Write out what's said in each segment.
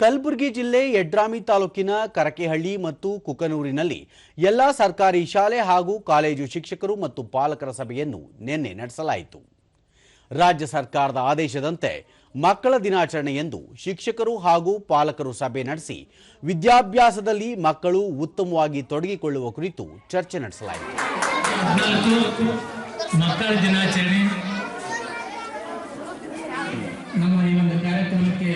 ಕಲಬುರಗಿ ಜಿಲ್ಲೆ ಯಡ್ರಾಮಿ ತಾಲೂಕಿನ ಕರಕೆಹಳ್ಳಿ ಮತ್ತು ಕುಕನೂರಿನಲ್ಲಿ ಎಲ್ಲ ಸರ್ಕಾರಿ ಶಾಲೆ ಹಾಗೂ ಕಾಲೇಜು ಶಿಕ್ಷಕರು ಮತ್ತು ಪಾಲಕರ ಸಭೆಯನ್ನು ನಿನ್ನೆ ನಡೆಸಲಾಯಿತು. ರಾಜ್ಯ ಸರ್ಕಾರದ ಆದೇಶದಂತೆ ಮಕ್ಕಳ ದಿನಾಚರಣೆಯಂದು ಶಿಕ್ಷಕರು ಹಾಗೂ ಪಾಲಕರು ಸಭೆ ನಡೆಸಿ ವಿದ್ಯಾಭ್ಯಾಸದಲ್ಲಿ ಮಕ್ಕಳು ಉತ್ತಮವಾಗಿ ತೊಡಗಿಕೊಳ್ಳುವ ಕುರಿತು ಚರ್ಚೆ ನಡೆಸಲಾಯಿತು ಹದಿನಾಲ್ಕು ಮಕ್ಕಳ ದಿನಾಚರಣೆ ನಮ್ಮ ಈ ಒಂದು ಕಾರ್ಯಕ್ರಮಕ್ಕೆ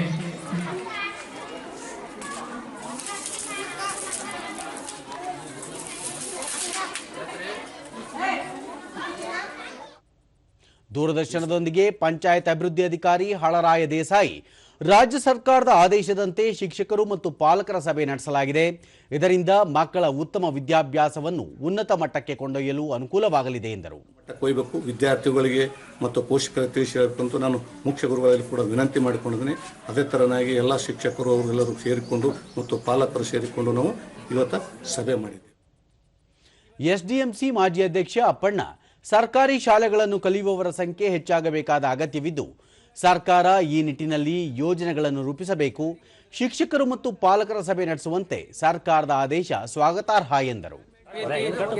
ದೂರದರ್ಶನದೊಂದಿಗೆ ಪಂಚಾಯತ್ ಅಭಿವೃದ್ಧಿ ಅಧಿಕಾರಿ ಹಳರಾಯ ದೇಸಾಯಿ ರಾಜ್ಯ ಸರ್ಕಾರದ ಆದೇಶದಂತೆ ಶಿಕ್ಷಕರು ಮತ್ತು ಪಾಲಕರ ಸಭೆ ನಡೆಸಲಾಗಿದೆ. ಇದರಿಂದ ಮಕ್ಕಳ ಉತ್ತಮ ವಿದ್ಯಾಭ್ಯಾಸವನ್ನು ಉನ್ನತ ಮಟ್ಟಕ್ಕೆ ಕೊಂಡೊಯ್ಯಲು ಅನುಕೂಲವಾಗಲಿದೆ ಎಂದರು. ಕೊಯ್ಬೇಕು ವಿದ್ಯಾರ್ಥಿಗಳಿಗೆ ಮತ್ತು ಪೋಷಕರ ತಿಳಿಸಿ ಹೇಳಬೇಕಂತ ನಾನು ಮುಖ್ಯ ಗುರುಗಳಲ್ಲಿ ಕೂಡ ವಿನಂತಿ ಮಾಡಿಕೊಂಡಿದ್ದೀನಿ. ಅದೇ ತರನಾಗಿ ಎಲ್ಲ ಶಿಕ್ಷಕರು ಅವರೆಲ್ಲರೂ ಸೇರಿಕೊಂಡು ಮತ್ತು ಪಾಲಕರು ಸೇರಿಕೊಂಡು ನಾವು ಇವತ್ತು ಸಭೆ ಮಾಡಿದ್ದೀವಿ. ಎಸ್ಡಿಎಂಸಿ ಮಾಜಿ ಅಧ್ಯಕ್ಷ ಅಪ್ಪಣ್ಣ ಸರ್ಕಾರಿ ಶಾಲೆಗಳನ್ನು ಕಲಿಯುವವರ ಸಂಖ್ಯೆ ಹೆಚ್ಚಾಗಬೇಕಾದ ಅಗತ್ಯವಿದ್ದು, ಸರ್ಕಾರ ಈ ನಿಟ್ಟಿನಲ್ಲಿ ಯೋಜನೆಗಳನ್ನು ರೂಪಿಸಬೇಕು, ಶಿಕ್ಷಕರು ಮತ್ತು ಪಾಲಕರ ಸಭೆ ನಡೆಸುವಂತೆ ಸರ್ಕಾರದ ಆದೇಶ ಸ್ವಾಗತಾರ್ಹ ಎಂದರು.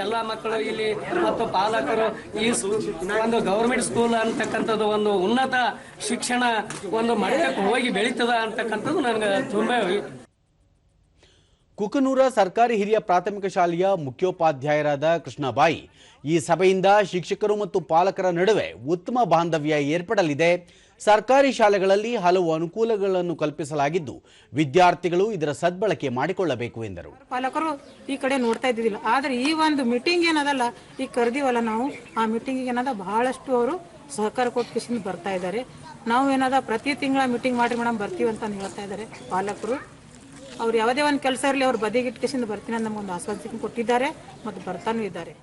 ಎಲ್ಲ ಮಕ್ಕಳು ಇಲ್ಲಿ ಮತ್ತು ಪಾಲಕರು ಈ ಒಂದು ಗೌರ್ಮೆಂಟ್ ಸ್ಕೂಲ್ ಅಂತಕ್ಕಂಥದ್ದು ಒಂದು ಉನ್ನತ ಶಿಕ್ಷಣ ಒಂದು ಮಟ್ಟಕ್ಕೆ ಹೋಗಿ ಬೆಳೀತದ ಅಂತಕ್ಕಂಥದ್ದು ನನಗೆ ತುಂಬಾ ಕುಕನೂರ ಸರ್ಕಾರಿ ಹಿರಿಯ ಪ್ರಾಥಮಿಕ ಶಾಲೆಯ ಮುಖ್ಯೋಪಾಧ್ಯಾಯರಾದ ಕೃಷ್ಣಬಾಯಿ. ಈ ಸಭೆಯಿಂದ ಶಿಕ್ಷಕರು ಮತ್ತು ಪಾಲಕರ ನಡುವೆ ಉತ್ತಮ ಬಾಂಧವ್ಯ ಏರ್ಪಡಲಿದೆ. ಸರ್ಕಾರಿ ಶಾಲೆಗಳಲ್ಲಿ ಹಲವು ಅನುಕೂಲಗಳನ್ನು ಕಲ್ಪಿಸಲಾಗಿದ್ದು, ವಿದ್ಯಾರ್ಥಿಗಳು ಇದರ ಸದ್ಬಳಕೆ ಮಾಡಿಕೊಳ್ಳಬೇಕು ಎಂದರು. ಪಾಲಕರು ಈ ಕಡೆ ನೋಡ್ತಾ ಇದ್ದಿದ್ದಿಲ್ಲ. ಆದರೆ ಈ ಒಂದು ಮೀಟಿಂಗ್ ಏನದಲ್ಲ, ಈ ಕರೆದಿವಲ್ಲ ನಾವು, ಆ ಮೀಟಿಂಗ್ ಏನದ ಬಹಳಷ್ಟು ಅವರು ಸಹಕಾರ ಕೊಟ್ಟು ಬರ್ತಾ ಇದ್ದಾರೆ. ನಾವು ಏನದ ಪ್ರತಿ ತಿಂಗಳ ಮೀಟಿಂಗ್ ಮಾಡಿ ಮೇಡಮ್ ಬರ್ತೀವಿ ಅಂತ ಹೇಳ್ತಾ ಇದ್ದಾರೆ ಪಾಲಕರು. ಅವ್ರು ಯಾವುದೇ ಒಂದು ಕೆಲಸ ಇರಲಿ, ಅವ್ರು ಬದಿಗಿಟ್ಕೇಶಿಂದ ಬರ್ತೀನಿ ಅಂತ ನಮಗೊಂದು ಆಶ್ವಾಸನೆ ಕೊಟ್ಟಿದ್ದಾರೆ, ಮತ್ತು ಬರ್ತಾನೂ ಇದ್ದಾರೆ.